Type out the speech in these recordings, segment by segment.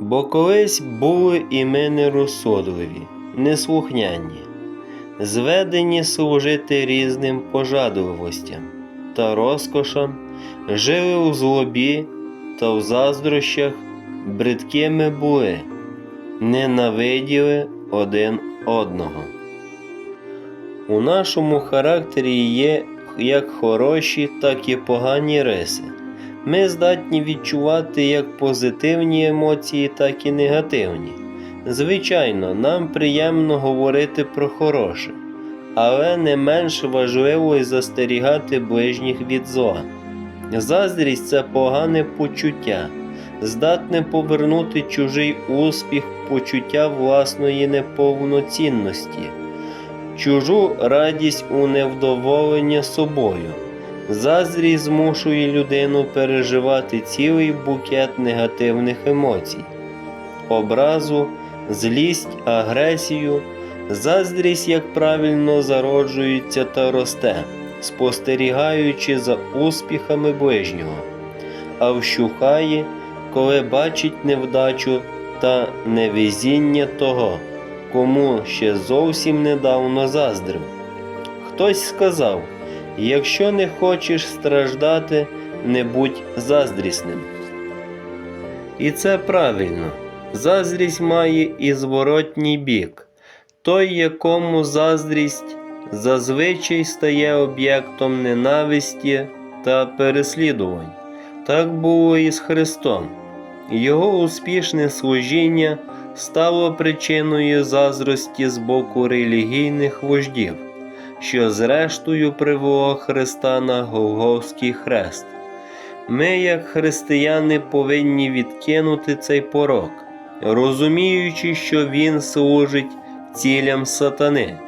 Бо колись були і ми нерозсудливі, неслухняні, зведені служити різним пожадливостям та розкошам, жили у злобі та в заздрощах, бридкими були, ненавиділи один одного. У нашому характері є як хороші, так і погані риси. Ми здатні відчувати як позитивні емоції, так і негативні. Звичайно, нам приємно говорити про хороше, але не менш важливо й застерігати ближніх від зла. Заздрість це погане почуття, здатне повернути чужий успіх, почуття власної неповноцінності, чужу радість у невдоволення собою. Заздрість змушує людину переживати цілий букет негативних емоцій, образу, злість, агресію. Заздрість, як правильно зароджується та росте, спостерігаючи за успіхами ближнього, а вщухає, коли бачить невдачу та невезіння того, кому ще зовсім недавно заздрив. Хтось сказав: якщо не хочеш страждати, не будь заздрісним. І це правильно. Заздрість має і зворотній бік. Той, якому заздрість зазвичай стає об'єктом ненависті та переслідувань. Так було і з Христом. Його успішне служіння стало причиною заздрості з боку релігійних вождів, що зрештою привело Христа на Голговський хрест. Ми, як християни, повинні відкинути цей порок, розуміючи, що він служить цілям сатани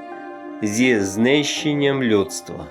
зі знищенням людства.